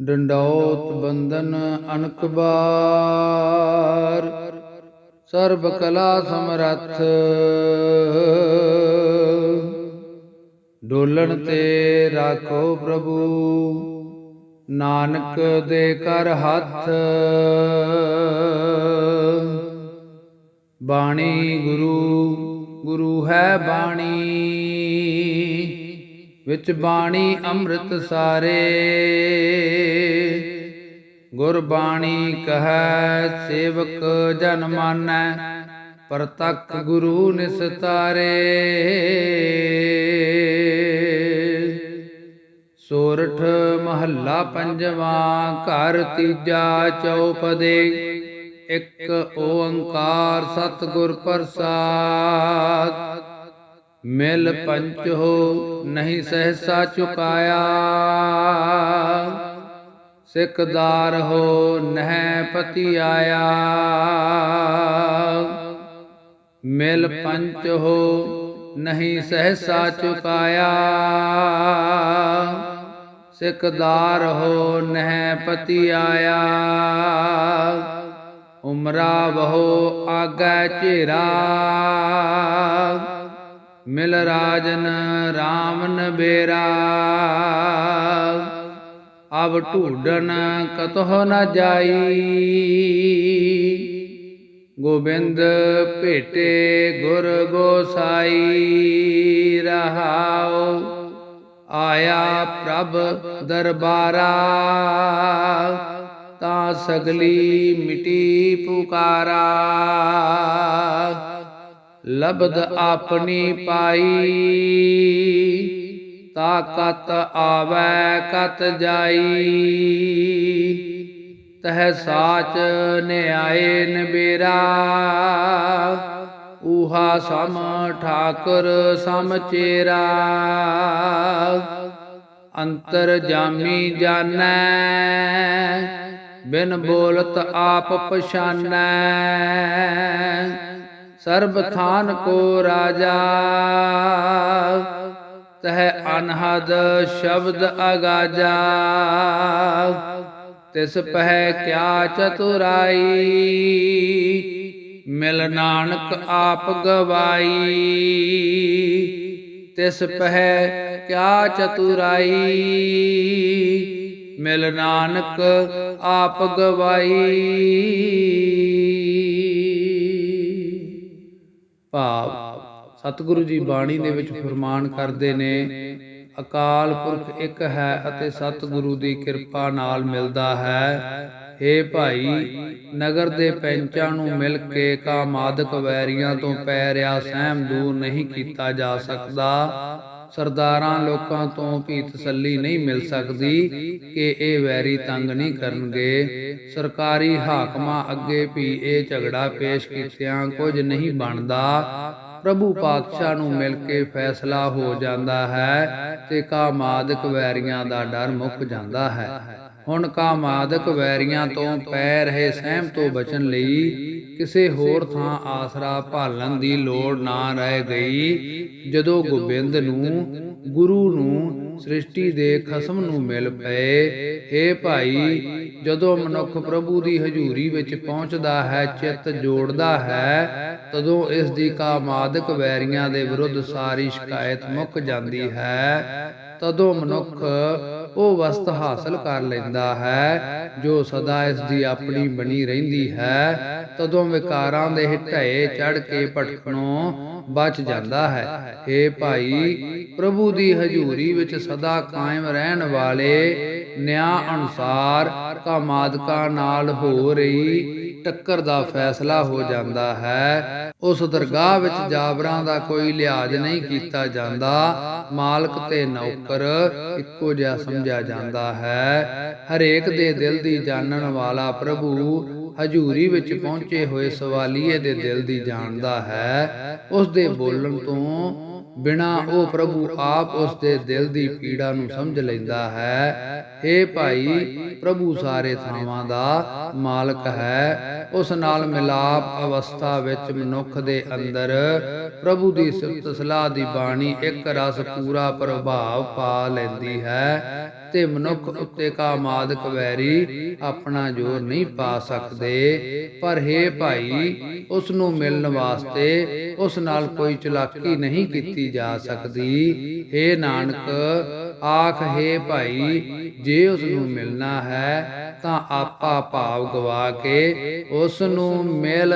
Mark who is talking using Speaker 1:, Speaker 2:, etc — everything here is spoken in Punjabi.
Speaker 1: ਡੰਡੌਤ ਬੰਧਨ ਅਨਕ ਬਾਰ, ਸਰਬ ਕਲਾ ਸਮਰੱਥ। ਡੋਲਣ ਤੇ ਰਾਖੋ ਪ੍ਰਭੂ, ਨਾਨਕ ਦੇ ਕਰ ਹੱਥ। ਬਾਣੀ ਗੁਰੂ ਗੁਰੂ ਹੈ ਬਾਣੀ। ਵਿੱਚ ਬਾਣੀ ਅੰਮ੍ਰਿਤ ਸਾਰੇ। ਗੁਰ ਬਾਣੀ ਕਹੈ, ਸੇਵਕ ਜਨ ਮਾਨੈ ਪਰਤਕ ਗੁਰੂ ਨਿਸਤਾਰੇ ਸੋਰਠ ਮਹੱਲਾ ਪੰਜਵਾਂ, ਘਰ ਤੀਜਾ ਚੌਪਦੇ, ਇੱਕ ਓੰਕਾਰ ਸਤਿਗੁਰ ਪ੍ਰਸਾਦ। ਮਿਲ ਪੰਚ ਹੋ ਨਹੀਂ ਸਹਸਾ ਚੁਕਾਇਆ। ਸਿਕਦਾਰ ਹੋ ਨਹਿ ਪਤੀ ਆਇਆ ਮਿਲ ਪੰਚ ਹੋ ਨਹੀਂ ਸਹਸਾ ਚੁਕਾਇਆ। ਸਿਕਦਾਰ ਹੋ ਨਹਿ ਪਤੀ ਆਇਆ ਉਮਰਾ ਬਹੋ ਆਗੈ ਝੇਰਾ ਮਿਲ ਰਾਜਨ RAM ਨਬੇਰਾ ਅਬ ਢੂਡਨ ਕਤਹੁ ਨ ਜਾਈ। ਗੋਬਿੰਦ ਭੇਟੇ ਗੁਰ ਗੋਸਾਈ। ਰਹਾਉ ਆਇਆ ਪ੍ਰਭ ਦਰਬਾਰਾ। ਤਾਂ ਸਗਲੀ ਮਿਟੀ ਪੁਕਾਰਾ। ਲਬਦ ਆਪਣੀ ਪਾਈ। ਤਾਕਤ ਆਵੈ, ਕਤ ਜਾਈ। ਤਹ ਸਾਚ ਨਿਆਏ ਨਬੇਰਾ। ਊਹਾ ਸਮ ਠਾਕੁਰ ਸਮ ਚੇਰਾ। ਅੰਤਰ ਜਾਮੀ ਜਾਣੈ ਬਿਨ ਬੋਲਤ ਆਪ ਪਛਾਨੈ। ਸਰਬ ਥਾਨ ਕੋ ਰਾਜਾ। ਤਹ ਅਨਹਦ ਸ਼ਬਦ ਅਗਾਜਾ। ਤਿਸ ਪਹਿ ਕਿਆ ਚਤੁਰਾਈ। ਮਿਲ ਨਾਨਕ ਆਪ ਗਵਾਈ। ਤਿਸ ਪਹਿ ਕਿਆ ਚਤੁਰਾਈ। ਮਿਲ ਨਾਨਕ ਆਪ ਗਵਾਈ। ਭਾਵ ਸਤਿਗੁਰੂ ਜੀ ਬਾਣੀ ਦੇ ਵਿੱਚ ਫਰਮਾਨ ਕਰਦੇ ਨੇ ਅਕਾਲ ਪੁਰਖ ਇੱਕ ਹੈ ਅਤੇ ਸਤਿਗੁਰੂ ਦੀ ਕਿਰਪਾ ਨਾਲ ਮਿਲਦਾ ਹੈ। ਏ ਭਾਈ ਨਗਰ ਦੇ ਪੈਂਚਾਂ ਨੂੰ ਮਿਲ ਕੇ ਕਾਮਾਦਕ ਵੈਰੀਆਂ ਤੋਂ ਪੈਰਿਆ ਸਹਿਮ ਦੂਰ ਨਹੀਂ ਕੀਤਾ ਜਾ ਸਕਦਾ। ਸਰਦਾਰਾਂ ਲੋਕਾਂ ਤੋਂ ਵੀ ਤਸੱਲੀ ਨਹੀਂ ਮਿਲ ਸਕਦੀ ਕਿ ਇਹ ਵੈਰੀ ਤੰਗ ਨਹੀਂ ਕਰਨਗੇ। ਸਰਕਾਰੀ ਹਾਕਮਾਂ ਅੱਗੇ ਵੀ ਇਹ ਝਗੜਾ ਪੇਸ਼ ਕੀਤਿਆਂ ਕੁਝ ਨਹੀਂ ਬਣਦਾ। ਪ੍ਰਭੂ ਪਾਤਸ਼ਾਹ ਨੂੰ ਮਿਲ ਕੇ ਫੈਸਲਾ ਹੋ ਜਾਂਦਾ ਹੈ ਤੇ ਕਾਮਾਦਕ ਵੈਰੀਆਂ ਦਾ ਡਰ ਮੁੱਕ ਜਾਂਦਾ ਹੈ। ਹੁਣ ਕਾਮਾਦਕ ਵੈਰੀਆਂ ਤੋਂ ਪੈ ਰਹੇ ਸਹਿਮ ਤੋਂ ਬਚਣ ਲਈ ਕਿਸੇ ਹੋਰ ਥਾਂ ਆਸਰਾ ਭਾਲਣ ਦੀ ਲੋੜ ਨਾ ਰਹਿ ਗਈ। ਜਦੋਂ ਗੋਬਿੰਦ ਨੂੰ, ਗੁਰੂ ਨੂੰ ਸ੍ਰਿਸ਼ਟੀ ਦੇ ਖਸਮ ਨੂੰ ਮਿਲ ਪਏ ਏ ਭਾਈ, ਜਦੋਂ ਮਨੁੱਖ ਪ੍ਰਭੂ ਦੀ ਹਜ਼ੂਰੀ ਵਿੱਚ ਪਹੁੰਚਦਾ ਹੈ, ਚਿੱਤ ਜੋੜਦਾ ਹੈ, ਤਦੋਂ ਇਸ ਦੀ ਕਾਮਾਦਕ ਵੈਰੀਆਂ ਦੇ ਵਿਰੁੱਧ ਸਾਰੀ ਸ਼ਿਕਾਇਤ ਮੁੱਕ ਜਾਂਦੀ ਹੈ। ਤਦੋਂ ਮਨੁੱਖ ਉਹ ਵਸਤ ਹਾਸਲ ਕਰ ਲੈਂਦਾ ਹੈ, ਜੋ ਸਦਾ ਇਸ ਦੀ ਆਪਣੀ ਬਣੀ ਰਹਿੰਦੀ ਹੈ। ਤਦੋਂ ਵਿਕਾਰਾਂ ਦੇ ਢਏ ਚੜ ਕੇ ਭਟਕਣੋਂ ਬਚ ਜਾਂਦਾ ਹੈ। ਏ ਭਾਈ, ਪ੍ਰਭੂ ਦੀ ਹਜ਼ੂਰੀ ਵਿੱਚ ਸਦਾ ਕਾਇਮ ਰਹਿਣ ਵਾਲੇ ਨਿਆਂ ਅਨੁਸਾਰ ਕਾਮਾਦਕਾ ਨਾਲ ਹੋ ਰਹੀ ਟੱਕਰ ਦਾ ਫੈਸਲਾ ਹੋ ਜਾਂਦਾ ਹੈ। ਉਸ ਦਰਗਾਹ ਵਿੱਚ ਜਾਬਰਾਂ ਦਾ ਕੋਈ ਲਿਹਾਜ਼ ਨਹੀਂ ਕੀਤਾ ਜਾਂਦਾ। ਮਾਲਕ ਤੇ ਨੌਕਰ ਇੱਕੋ ਜਿਹਾ ਸਮਝਿਆ ਜਾਂਦਾ ਹੈ। ਹਰੇਕ ਦੇ ਦਿਲ ਦੀ ਜਾਣਨ ਵਾਲਾ ਪ੍ਰਭੂ ਹਜੂਰੀ ਵਿੱਚ ਪਹੁੰਚੇ ਹੋਏ ਸਵਾਲੀਏ ਦੇ ਦਿਲ ਦੀ ਜਾਣਦਾ ਹੈ। ਉਸ ਦੇ ਬੋਲਣ ਤੋਂ ਬਿਨਾ ਉਹ ਪ੍ਰਭੂ ਆਪ ਉਸ ਦੇ ਦਿਲ ਦੀ ਪੀੜਾ ਨੂੰ ਸਮਝ ਲੈਂਦਾ ਹੈ। ਏ ਭਾਈ, ਪ੍ਰਭੂ ਸਾਰੇ ਥਾਵਾਂ ਦਾ ਮਾਲਕ ਹੈ। ਉਸ ਨਾਲ ਮਿਲਾਪ ਅਵਸਥਾ ਵਿੱਚ ਮਨੁੱਖ ਦੇ ਅੰਦਰ ਪ੍ਰਭੂ ਦੀ ਸਿਫਤ ਸਲਾਹ ਦੀ ਬਾਣੀ ਇੱਕ ਰਸ ਪੂਰਾ ਪ੍ਰਭਾਵ ਪਾ ਲੈਂਦੀ ਹੈ ਤੇ ਮਨੁੱਖ ਉੱਤੇ ਕਾਮਾਦ ਵੈਰੀ ਆਪਣਾ ਜੋਰ ਨਹੀਂ ਪਾ ਸਕਦੇ। ਪਰ हे ਭਾਈ, ਉਸ ਨੂੰ ਮਿਲਣ ਵਾਸਤੇ ਉਸ ਨਾਲ ਕੋਈ ਚਲਾਕੀ ਨਹੀਂ ਕੀਤੀ ਜਾ ਸਕਦੀ। हे ਨਾਨਕ ਆਖ, ਹੈ ਭਾਈ, ਜੇ ਉਸ ਨੂੰ ਮਿਲਣਾ ਹੈ, ਤਾਂ ਆਪਾ ਭਾਵ ਗਵਾ ਕੇ ਉਸ ਨੂੰ ਮਿਲ।